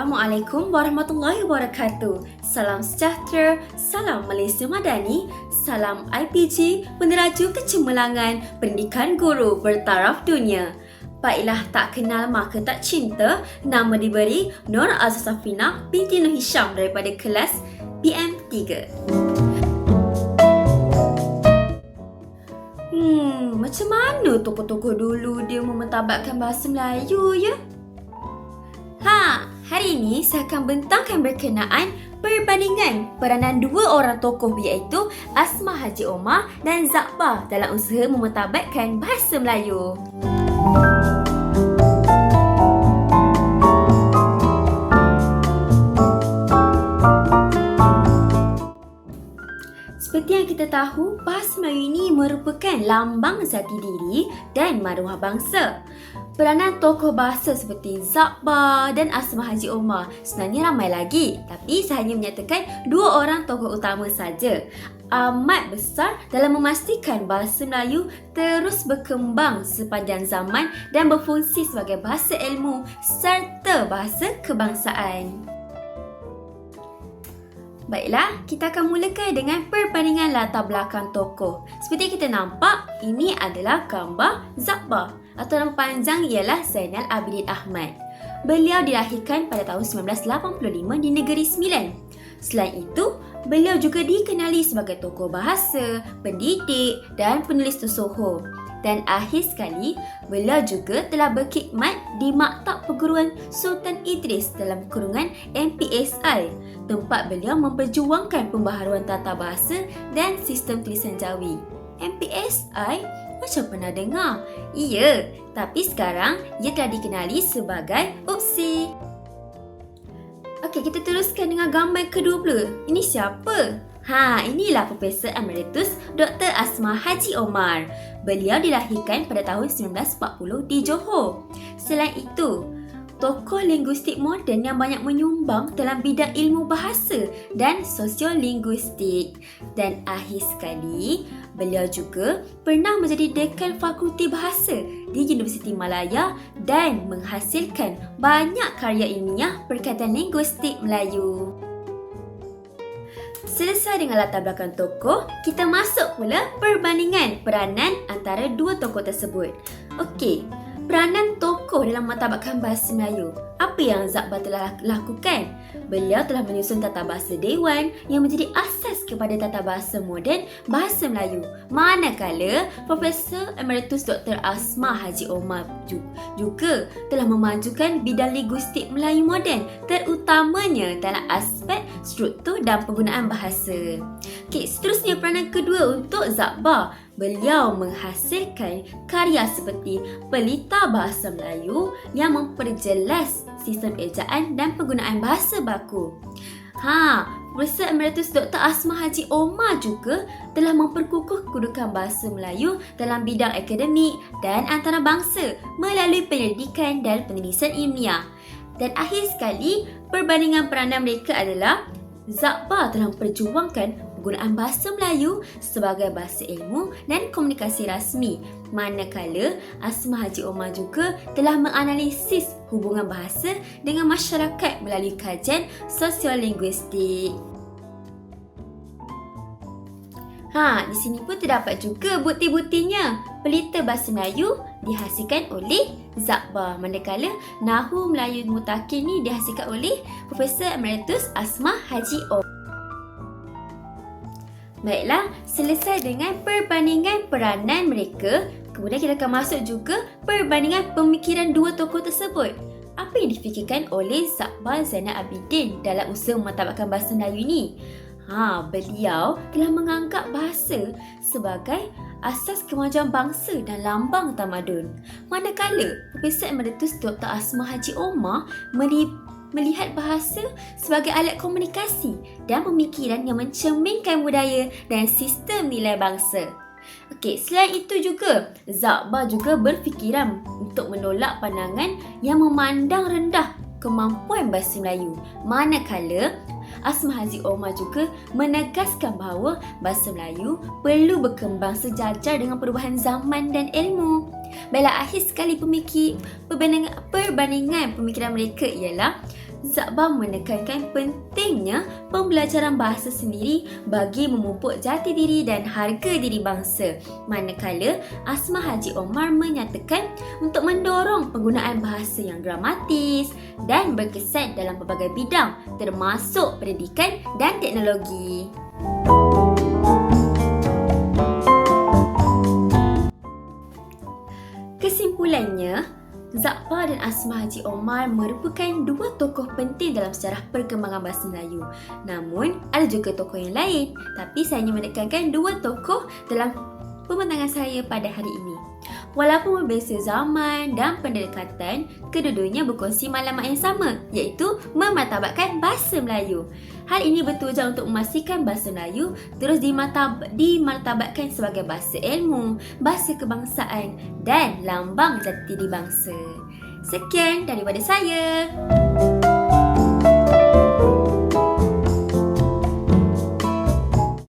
Assalamualaikum warahmatullahi wabarakatuh. Salam sejahtera, salam Malaysia Madani, salam IPG, peneraju kecemerlangan, pendidikan guru bertaraf dunia. Baiklah tak kenal maka tak cinta, nama diberi Nur Azazafina binti Nur Hisham daripada kelas PM3. Hmm, macam mana tokoh-tokoh dulu dia mementabatkan bahasa Melayu ya? Ha, hari ini saya akan bentangkan berkenaan perbandingan peranan dua orang tokoh iaitu Asma Haji Omar dan Zakbar dalam usaha mementabatkan bahasa Melayu. Seperti yang kita tahu, bahasa Melayu ini merupakan lambang zati diri dan maruah bangsa. Peranan tokoh bahasa seperti Zakbar dan Asma Haji Omar sebenarnya ramai lagi tapi saya hanya menyatakan dua orang tokoh utama saja. Amat besar dalam memastikan bahasa Melayu terus berkembang sepanjang zaman dan berfungsi sebagai bahasa ilmu serta bahasa kebangsaan. Baiklah, kita akan mulakan dengan perbandingan latar belakang tokoh. Seperti kita nampak, ini adalah gambar Zakbar atau nama panjang ialah Zainal Abidin Ahmad. Beliau dilahirkan pada tahun 1985 di Negeri Sembilan. Selain itu, beliau juga dikenali sebagai tokoh bahasa, pendidik dan penulis tersohor dan akhir sekali beliau juga telah berkhidmat di Maktab Perguruan Sultan Idris dalam kurungan MPSI tempat beliau memperjuangkan pembaharuan tata bahasa dan sistem tulisan Jawi. MPSI macam pernah dengar? Iya, tapi sekarang ia telah dikenali sebagai UPSI. Okey, kita teruskan dengan gambar kedua pula. Ini siapa? Ha, inilah Profesor Emeritus Dr. Asma Haji Omar. Beliau dilahirkan pada tahun 1940 di Johor. Selain itu, tokoh linguistik moden yang banyak menyumbang dalam bidang ilmu bahasa dan sosiolinguistik. Dan akhir sekali, beliau juga pernah menjadi dekan fakulti bahasa di Universiti Malaya dan menghasilkan banyak karya ilmiah berkaitan linguistik Melayu. Selesai dengan latar belakang tokoh, kita masuk pula perbandingan peranan antara dua tokoh tersebut. Okey, peranan tokoh dalam matabakan bahasa Melayu. Apa yang Zakbar telah lakukan? Beliau telah menyusun tata bahasa Dewan yang menjadi asas kepada tata bahasa moden bahasa Melayu. Manakala Profesor Emeritus Dr. Asma Haji Omar juga telah memajukan bidang linguistik Melayu moden terutamanya dalam aspek struktur dan penggunaan bahasa. Okey, seterusnya peranan kedua untuk Zakbar. Beliau menghasilkan karya seperti Pelita Bahasa Melayu yang memperjelas sistem ejaan dan penggunaan bahasa baku. Ha, Profesor Emeritus Dr. Asma Haji Omar juga telah memperkukuh kedudukan bahasa Melayu dalam bidang akademik dan antarabangsa melalui penyelidikan dan penulisan ilmiah. Dan akhir sekali, perbandingan peranan mereka adalah Zakbar telah memperjuangkan penggunaan bahasa Melayu sebagai bahasa ilmu dan komunikasi rasmi manakala Asma Haji Omar juga telah menganalisis hubungan bahasa dengan masyarakat melalui kajian sosiolinguistik. Ha, di sini pun terdapat juga bukti-buktinya. Pelita bahasa Melayu dihasilkan oleh Zakbar. Manakala Nahu Melayu Mutakin ni dihasilkan oleh Profesor Emeritus Asma Haji Omar. Baiklah, selesai dengan perbandingan peranan mereka, kemudian kita akan masuk juga perbandingan pemikiran dua tokoh tersebut. Apa yang difikirkan oleh Zakbar Zainal Abidin dalam usaha mematabatkan bahasa Melayu ini? Ha, beliau telah menganggap bahasa sebagai asas kemajuan bangsa dan lambang tamadun. Manakala Profesor Emeritus Dr. Asma Haji Omar melihat bahasa sebagai alat komunikasi dan pemikiran yang mencerminkan budaya dan sistem nilai bangsa. Okey, selain itu juga, Zakbar juga berfikiran untuk menolak pandangan yang memandang rendah kemampuan bahasa Melayu. Manakala, Asma Haji Omar juga menegaskan bahawa bahasa Melayu perlu berkembang sejajar dengan perubahan zaman dan ilmu. Baiklah, akhir sekali pemikir, perbandingan, perbandingan pemikiran mereka ialah Zakbah menekankan pentingnya pembelajaran bahasa sendiri bagi memupuk jati diri dan harga diri bangsa. Manakala Asma Haji Omar menyatakan untuk mendorong penggunaan bahasa yang dramatis dan berkesan dalam pelbagai bidang termasuk pendidikan dan teknologi. Kesimpulannya, Zakpa dan Asma Haji Omar merupakan dua tokoh penting dalam sejarah perkembangan bahasa Melayu. Namun, ada juga tokoh yang lain. Tapi saya hanya menekankan dua tokoh dalam pembentangan saya pada hari ini. Walaupun berbeza zaman dan pendekatan, kedua-duanya berkongsi maklumat yang sama iaitu memartabatkan bahasa Melayu. Hal ini bertujuan untuk memastikan bahasa Melayu terus dimartab- dimartabatkan sebagai bahasa ilmu, bahasa kebangsaan dan lambang jati diri bangsa. Sekian daripada saya.